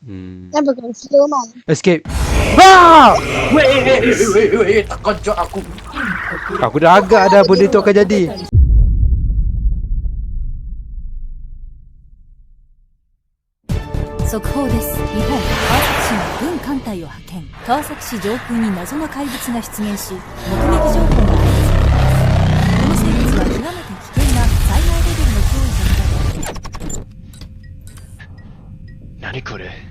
Hmm. Kenapa kau slow man? Escape. Ah! Wait, wait, wait, wait, wait, tak kocok aku. Aku dah agak dah benda tu akan jadi. 速報です日本川崎市の軍艦隊を派遣川崎市上空に謎の怪物が出現し目撃情報が相次いでいますこの生物は極めて危険な災害レベルの脅威とみられ何これ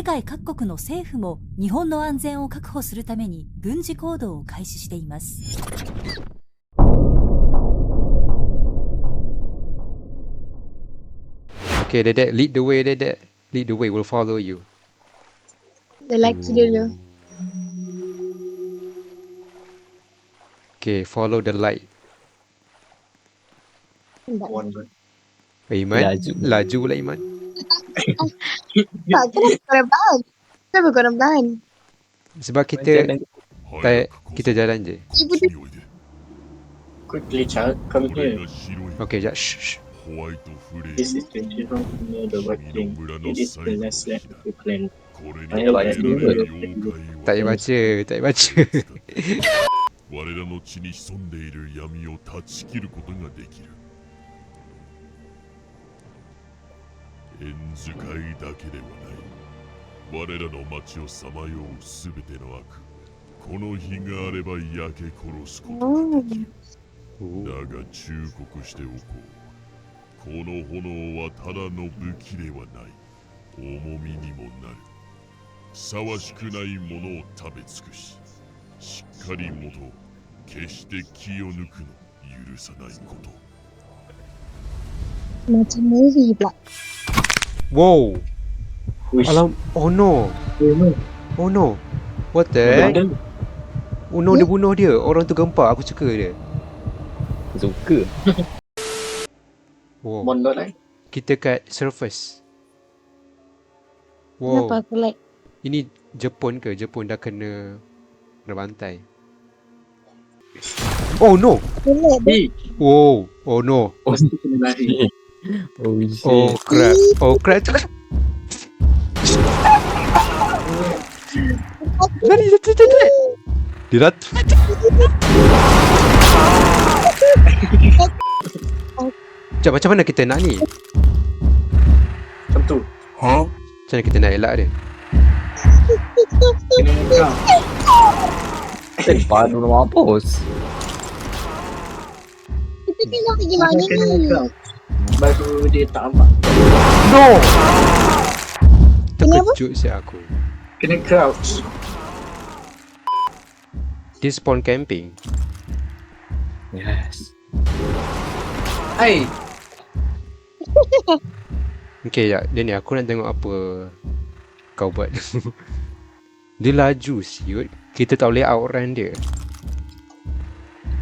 世界各国の政府も日本の安全を確保するために軍事行動を開始しています Okay, Dedek, lead the way, Dedek. Lead the way, we'll follow you. Lelaki dulu. Okay, follow the light. Iman, Laju. laju lah Iman. Tak, kenapa kau rebahan? Kenapa kau rebahan? Sebab kita tak, kita jalan je. Ibu tu Quickly, child, come here. Okay, jap. Shh, shh. This is the children near the white king. It is the last land of the clan. I Dia am baca the dulu. leader of the group. Tak payah baca, tak payah baca. 我らの地に潜んでいる闇を断ち切ることができる 縁使いだけではない。我らの町をさまようすべての悪。この火があれば焼け殺すことができる。Oh. だが忠告しておこうこの炎はただの武器ではない。重みにもなる。ふさわしくないものを食べ尽くし。しっかり元を決して気を抜くの許さないこと。Movie pula. Wow. Wish. Alam, oh no. Oh, no. Oh no. What the heck? Oh no, dia bunuh dia. Orang tu gempak, aku suka dia. Suka. Wow. Mondor lain. Kita kat surface. Wow. Kenapa aku like? Ini Jepun ke? Jepun dah kena kena bantai. Oh no. Aku like dia. Eh, Oh. Oh no. mesti kena lari. Oh shit. Oh crap. Oh crap. Lari, lari, lari, lari. Dia dah Sekejap, macam mana kita nak ni? Macam tu. Macam mana kita nak elak dia? Kena kau. Padu nama mampus. Kita kena pergi mana ni? Baru dia tak nampak. No! Terkejut siap aku. Kena crouch. Dia spawn camping. Yes. Hai. Okay, ya, dia ni aku nak tengok apa kau buat. dia laju siut. Kita tak boleh outrun dia.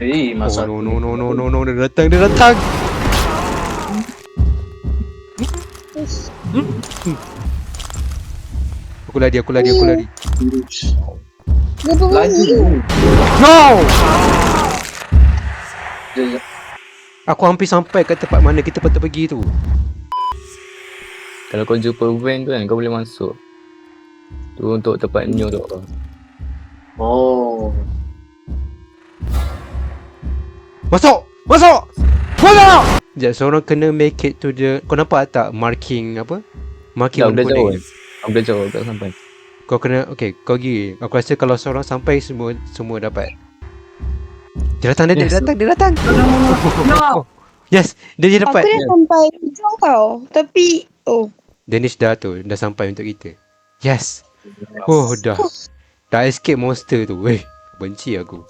Eh, Oh masa no no no no no no dia datang dia datang. Aku lari aku lari aku lari. Dia. Laju. No! Aku hampir sampai ke tempat mana kita patut pergi tu. Kalau kau jumpa van tu kan kau boleh masuk. Tu untuk tempat new tu. Oh. Masuk! Masuk! Masuk! Sekejap, seorang kena make it to the... Kau nampak tak marking apa? Marking Tak warna boleh jauh. kuning. Aku dah jauh tak sampai. Kau kena... Okay, kau pergi. Aku rasa kalau seorang sampai semua semua dapat. Dia datang, dia, dia Yes. datang, dia datang. No. Yes, dia, dia Aku dapat. dah sampai hujung tau. Tapi, oh. Dennis dah tu, dah sampai untuk kita. Yes. Oh, dah. Dah escape monster tu. Weh, benci aku.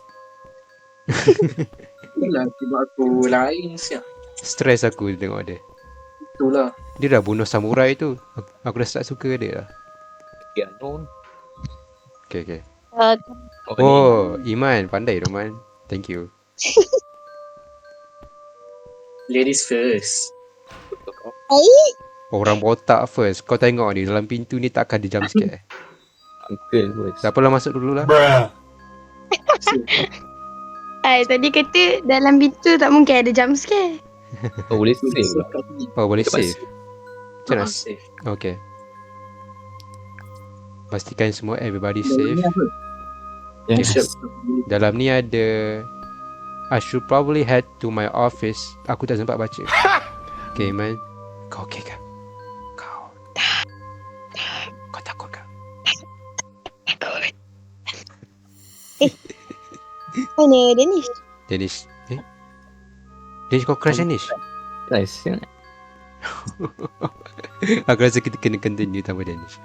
Itulah sebab aku lain siap. Stress aku tengok dia. Itulah. Dia dah bunuh samurai tu. Aku, aku dah start suka dia dah. Ya, no. Okay, okay. Uh, Oh, ni. Oh, Iman. Pandai Roman. Thank you. Ladies first. Orang botak first. Kau tengok ni, dalam pintu ni takkan dia jump scare. Uncle first. Tak apalah masuk dulu lah. Ay, tadi kata dalam pintu tak mungkin ada jump scare. Oh, boleh save lah. Oh boleh save. Macam mana? safe. Okay. Pastikan semua everybody Dalam safe. ni apa? Yes. Dalam ni ada I should probably head to my office. Aku tak sempat baca. Okay man. Kau okay ke? Kau. Kau takut? Takut. eh. Mana Danish? Dennis. Dennis kau crush Dennis? Nice. ya. Aku rasa kita kena continue tanpa Dennis.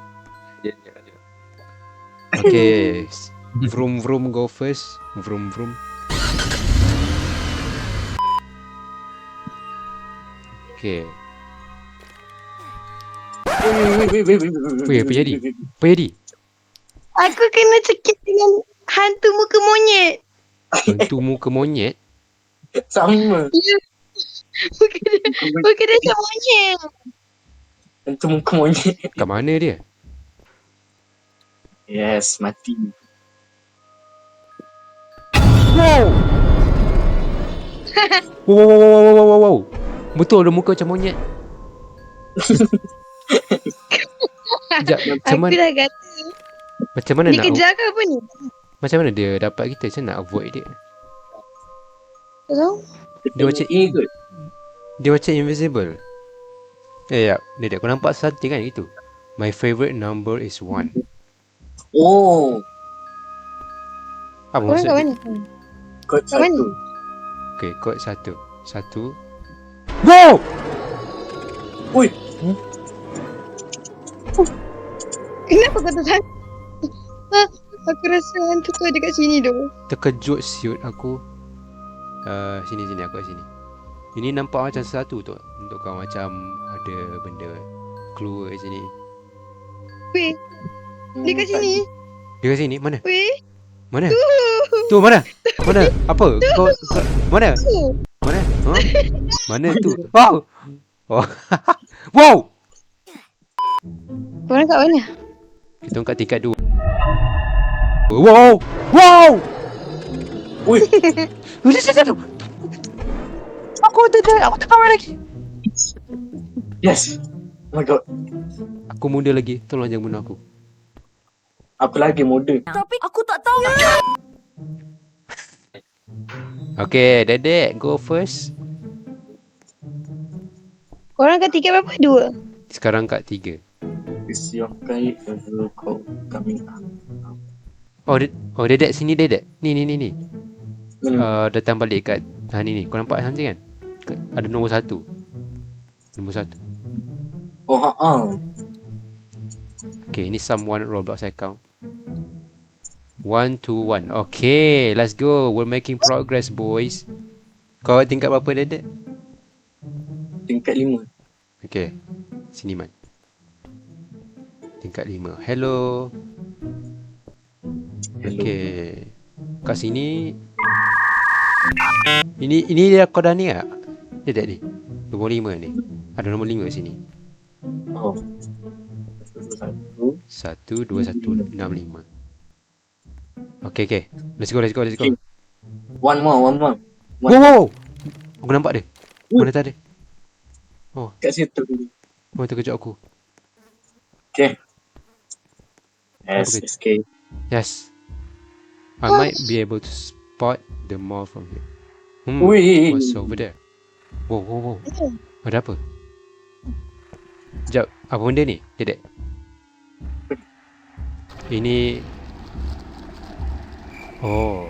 Ya, ya, ya. Okay. vroom vroom go first. Vroom vroom. Okay. Wait, wait, wait, wait, wait, wait, Weh, apa jadi? Apa jadi? Aku kena cekik dengan hantu muka monyet. Hantu muka monyet? Sama. Ya. Muka dia, muka dia macam monyet. Itu muka monyet. Kat mana dia? Yes, mati. Wow! wow, wow, wow, wow, wow, wow, wow. Betul dia muka macam monyet. Sekejap, macam Aku mana, dah kata. macam mana Dia nak kejar ke apa ni? macam mana dia dapat kita macam nak avoid dia? Tak tahu. Dia macam kot. dia macam invisible. Eh ya, dia dia kau nampak something kan gitu. My favorite number is one. Oh, Apa Korang maksud kat dia? mana? kod Kat satu. Okay, kod satu. Satu. Wow! Ui, Kenapa kau tak tahu? Ha, aku rasa hantu tu ada kat sini tu. Terkejut siut aku. Uh, sini sini aku kat sini. Ini nampak macam satu tu. Untuk kau macam ada benda clue kat sini. Weh, dia kat sini. Dia kat sini mana? Weh, Mana? Tu mana? Mana? Apa? Kau, kau mana? tu. Mana? Ha? Mana tu? Wow. Oh. wow. Korang kat mana? Kita kat tingkat dua. Wow. Wow. Ui. Udah satu. Aku ada, aku kawan lagi. yes. Oh my god. Aku muda lagi. Tolong jangan bunuh aku. Aku lagi mode. Tapi aku tak tahu. Okay, Dedek, go first. Korang kat tiket berapa? Dua. Sekarang kat tiga. Is your kite ever called coming up? Oh, de- oh Dedek sini Dedek. Ni ni ni ni. Hmm. Uh, datang balik kat ha, ni ni. Kau nampak something kan? Ada nombor satu. Nombor satu. Oh, ha ah. Okay, ini someone Roblox account. One, two, one. Okay, let's go. We're making progress, boys. Kau tingkat berapa, Dedek? Tingkat lima. Okay. Sini, Man. Tingkat lima. Hello. Hello. Okay. Kat sini. Ini ini dia kau dah ni tak? Dedek ni. Nombor lima ni. Ada nombor lima sini. Oh. Satu. Dua, satu, enam, lima. Okay, okay. Let's go, let's go, let's go. Okay. One more, one more. Wow, wow! Aku nampak dia. Mana tadi? Kat situ. Oh, terkejut aku. Okay. Yes, escape. Yes. I might be able to spot the mall from here. Hmm, Ui. what's over there? Wow, wow, wow. Ada apa? Sekejap, apa benda ni, dedek? Ini... Oh.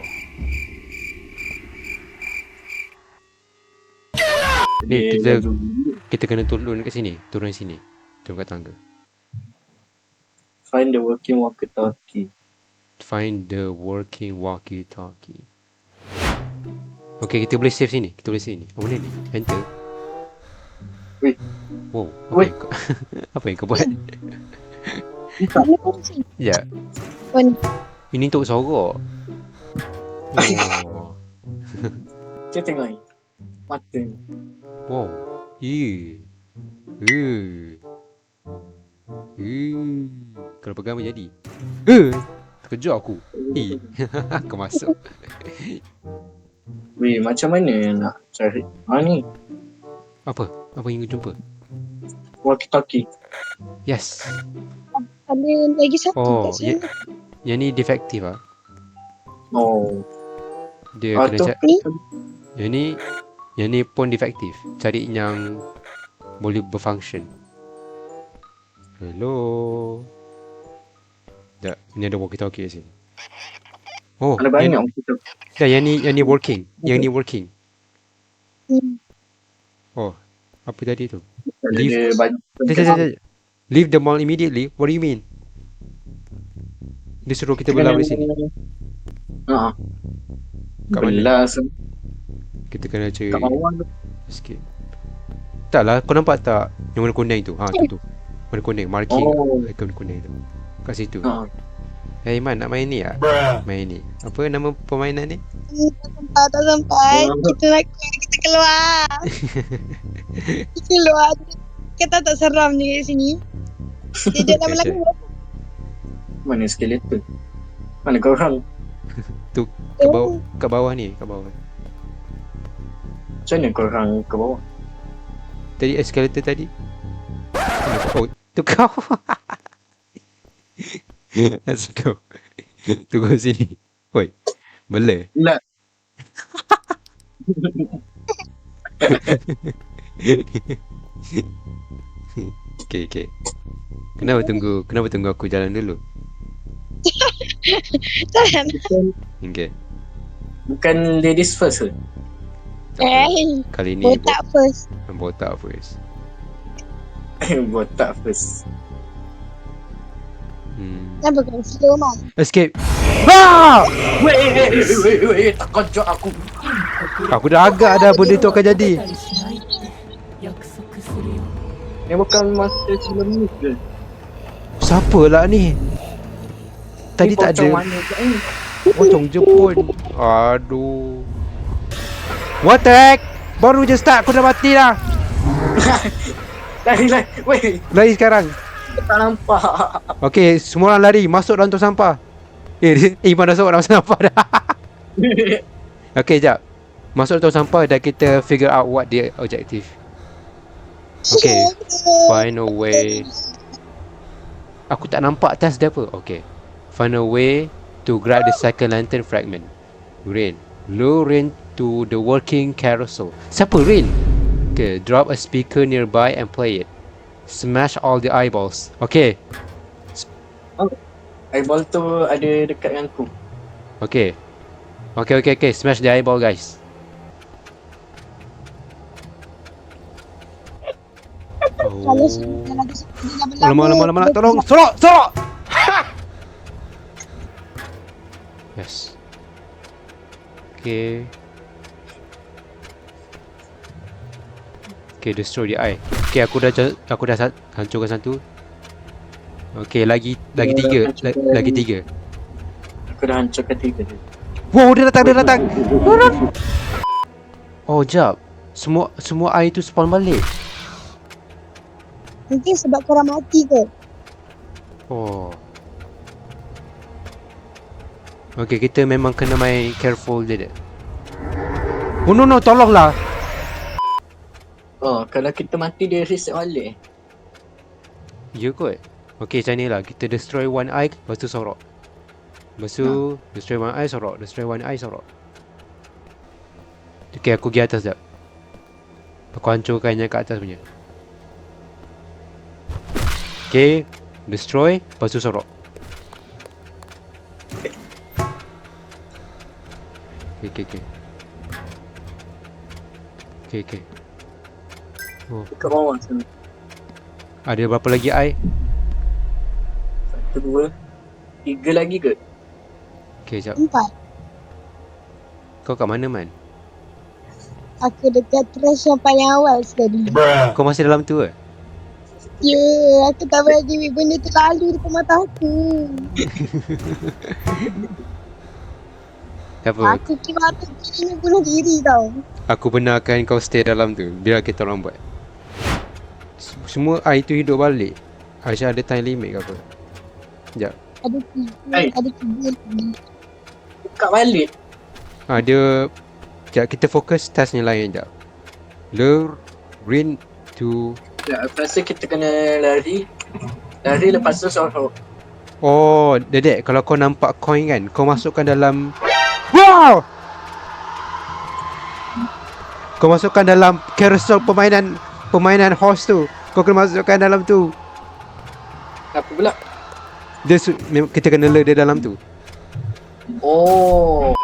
Ni kita kita kena turun kat sini, turun sini. Turun kat tangga. Find the working walkie-talkie. Find the working walkie-talkie. Okay, kita boleh save sini. Kita boleh save sini. Apa benda ni? Enter. Wait. Wow. Apa Wait. yang kau, apa yang kau buat? Ya. Ini untuk sorok. Oh. Kita tengok ni. Mata ni. Wow. Eh. Eh. Eh. Kalau pegang apa jadi? Eh. Terkejut aku. Eh. Kau masuk. Weh, macam mana nak cari? Ha ni, Apa? Apa yang kau jumpa? walkie-talkie. Yes. Ada lagi satu Oh, kat sini. Yang ni defektif ah. Oh, Dia Ah, kena cari. Yang ni yang ni pun defektif. Cari yang boleh berfunction. Hello. Tak, ni ada walkie-talkie kat sini. Oh, ada banyak yang, ya, yang ni yang ni working. Yang ni working. Hmm. Oh, apa tadi tu? Ada Leave. Leave the mall immediately. What do you mean? Dia suruh kita belah di sini. Ha, Kat belah Kita kena cari kat bawah tu. sikit. Tak lah, kau nampak tak yang warna kuning tu? Ha, tu tu. Warna kuning, marking Oh, icon kuning tu. Kat situ. ha. Hey Man, nak main ni tak? Main ni. Apa nama permainan ni? Tak, tak sampai. Kita nak keluar, kita keluar. kita keluar. Kita tak seram je kat sini. Dia dah Okay, lama Mana skeleton? Mana kau orang? Kat bawah, kat bawah ni, kat bawah. Macam mana kau orang ke bawah? Tadi escalator tadi. Oh, tu kau. Let's go. Tunggu sini. Oi, boleh. Lah. okay, okay. Kenapa tunggu? Kenapa tunggu aku jalan dulu? Bukan, Okay. bukan ladies first ke? Eh, Kali ni botak first. bot- botak first. Botak first. Hmm. Kenapa kau slow man? Escape. Ah! Wait, wait, wait, wait, wait, wait. Tak kacau aku. Aku dah agak dah benda tu akan jadi. Yang bukan masa film ni ke? Siapa lah ni? Tadi tak ada. Pocong Jepun. Aduh. What the heck? Baru je start aku dah mati dah. Lari lari. Wei. Lari sekarang tak nampak. Okay, semua orang lari. Masuk dalam tong sampah. Eh, dia- Iman dah masuk dalam sampah dah. Okay, jap. Masuk dalam tong sampah dah kita figure out what the objective. Okay, find a way. Aku tak nampak task dia apa. Okay. Find a way to grab the second lantern fragment. Rain. Lure Rain to the working carousel. Siapa Rain? Okay, drop a speaker nearby and play it. Smash all the eyeballs. Okay, Eyeball tu ada dekat dengan aku. okay. Okay, okay, okay. Smash the eyeball, guys. Oh. Lama, lama, lama, lama. Tolong, sorok, sorok! Yes. Okay. Okay, destroy the eye. Okay, aku dah aku dah hancurkan satu. Okay, lagi lagi tiga, la- lagi tiga. Aku dah hancurkan tiga tu. Wow, dia datang, dia datang. Oh, jap. Semua semua eye tu spawn balik. Mungkin sebab korang mati ke? Oh. Okay, kita memang kena main careful dek. Oh no no, tolonglah. Oh, kalau kita mati dia reset balik. Ya kot. Okay, macam ni lah. Kita destroy one eye, lepas tu sorok. Lepas tu, destroy one eye, sorok. Destroy one eye, sorok. Okay, aku pergi atas jap. Aku hancurkan yang kat atas punya. Okay, destroy, lepas tu sorok. Okay, okay, okay. Okay, okay. Oh, Dekat bawah sana. ada berapa lagi eye? Satu, dua, tiga lagi ke? Okay, jap. Empat. Kau kat mana, Man? Aku dekat trash yang paling awal sekali. Kau masih dalam tu ke? Ya, aku tak berani benda tu lalu depan mata aku. Tak apa, Aku kira aku kira bunuh diri tau. aku benarkan kau stay dalam tu. Biar kita orang buat. Semua air tu hidup balik. Aisyah ada time limit ke apa? Sekejap. Ada tiga, Hai. ada tiga lagi. Buka balik. Ha, dia Sekejap, kita fokus task yang lain sekejap. Lure Rin to... Ya, aku rasa kita kena lari. Lari lepas tu sorok. Oh, Dedek, kalau kau nampak coin kan, kau masukkan dalam... Wow! Kau masukkan dalam carousel permainan permainan horse tu. Kau kena masukkan dalam tu. Apa pula? Dia su- kita kena lure dia dalam tu. Oh.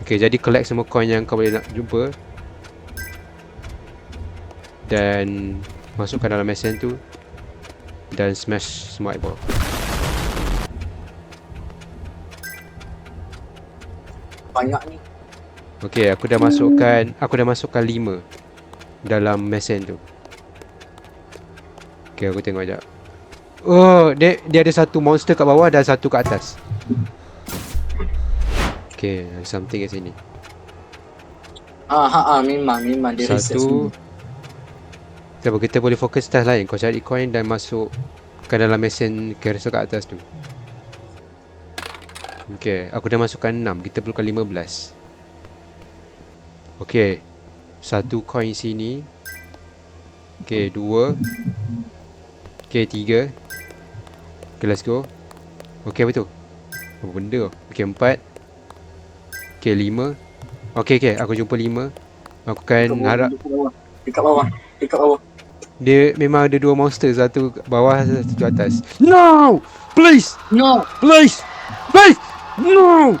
Okay, jadi collect semua coin yang kau boleh nak jumpa. Dan masukkan dalam mesin tu. Dan smash semua eyeball. Banyak ni. Okay, aku dah masukkan aku dah masukkan 5 dalam mesin tu. Okay, aku tengok jap. Oh, dia dia ada satu monster kat bawah dan satu kat atas. Okay, ada something kat sini. Ah, ha, ah, memang, memang dia Satu. Siapa kita boleh fokus task lain Kau cari coin dan masuk Ke dalam mesin carousel kat atas tu Okay Aku dah masukkan 6 Kita perlukan 15 Okay Satu coin sini. Okay dua. Okay tiga. Okay let's go Okay apa tu? Apa benda. Okay empat. Okay lima. Okay okay Aku jumpa lima. Aku akan Dekat harap Dekat bawah. Dekat bawah. Dekat bawah. dia memang ada dua monster Satu bawah Satu atas. No! Please! No. Please! Please! No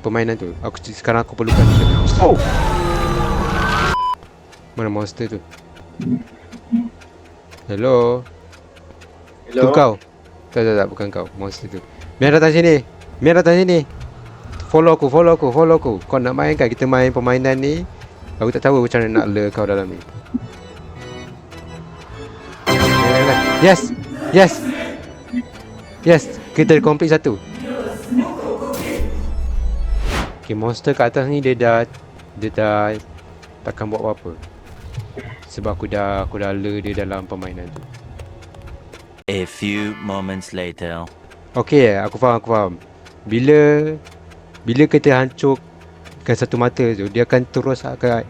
Permainan tu. Aku sekarang aku perlukan Oh! Mana monster tu? Hello? Hello. Tu kau? Tak tak tak bukan kau. Monster tu. Mian datang sini. Mian datang sini. Follow aku follow aku follow aku. Kau nak main kan? Kita main permainan ni. Aku tak tahu macam mana nak lure kau dalam ni. Yes Yes. Yes. Kita complete satu Okay monster kat atas ni dia dah Dia dah Takkan buat apa-apa Sebab aku dah Aku dah lure dia dalam permainan tu A few moments later. Okay, aku faham, aku faham. Bila bila kita hancurkan satu mata tu, dia akan terus akan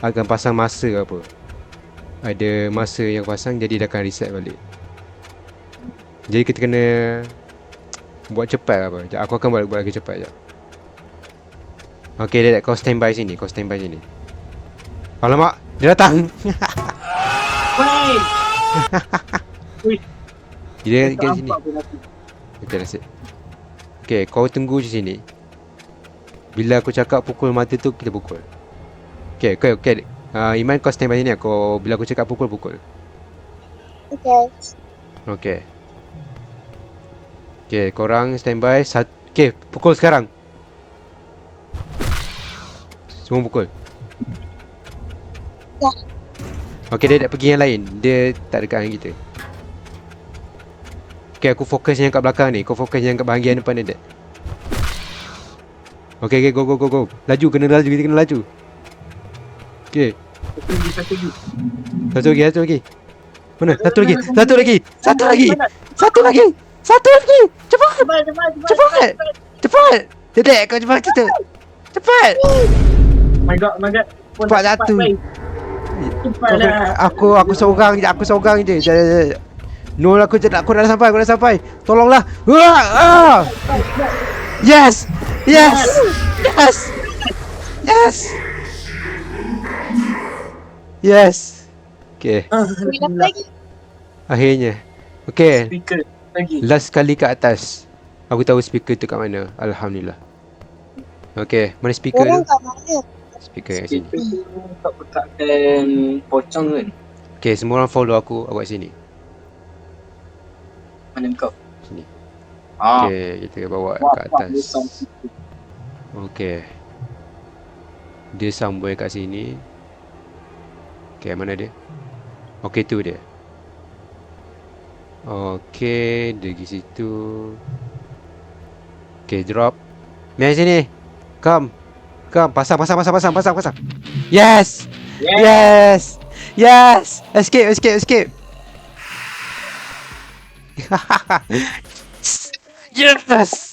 akan pasang masa apa. Ada masa yang pasang jadi dia akan reset balik. Jadi kita kena buat cepat apa. Sekejap, aku akan buat, buat lagi cepat jap. Okay, Dad, kau stand by sini, kau stand by sini. Alamak, dia datang. Wait. dia kat sini. Okay, it. Okay, kau tunggu di sini. Bila aku cakap pukul mata tu, kita pukul. Okay, okay, okay. Uh, Iman kau stand by sini aku bila aku cakap pukul pukul. Okay. Okay. Okay, korang stand by. Sat okay, pukul sekarang. Semua pukul. Ya. Okay, dia nak pergi yang lain. Dia tak dekat dengan kita. Okay, aku fokus yang kat belakang ni. Kau fokus yang kat bahagian depan ni, Dad. Okay, okay, go, go, go, go. Laju, kena laju, kita kena laju. Okay, Satu lagi, satu lagi. satu lagi, satu lagi. Mana? Satu lagi, satu lagi, satu lagi, satu lagi, satu lagi. Cepat, Cepat, cepat, cepat. cepat, cepat. Dedek, kau cepat kita. Cepat. My god, my god. Pun satu. baik. Cepat Kau, lah. aku, aku seorang je, aku seorang je. Jap, jap. No, aku tak, aku dah sampai, aku dah sampai. Tolonglah. Ah, ah. Yes, yes, yes, yes, yes. Okay, lagi. akhirnya. Okay, Speaker lagi. Last kali kat atas Aku tahu speaker tu kat mana Alhamdulillah Okay Mana speaker Orang tu kat mana? Speaker kat sini tak bekatkan pocong kan? Okay semua orang follow aku kat sini Mana kau? Sini. Ah, Okay kita bawa wah, kat atas. Okay Dia somewhere kat sini. Okay, mana dia? Okay, tu dia. Okay, dia pergi situ. Okay, drop. Main sini. Come. Come, pasang, pasang, pasang, pasang, pasang, pasang. Yes! Yes! Yes! Escape, escape, escape. yes!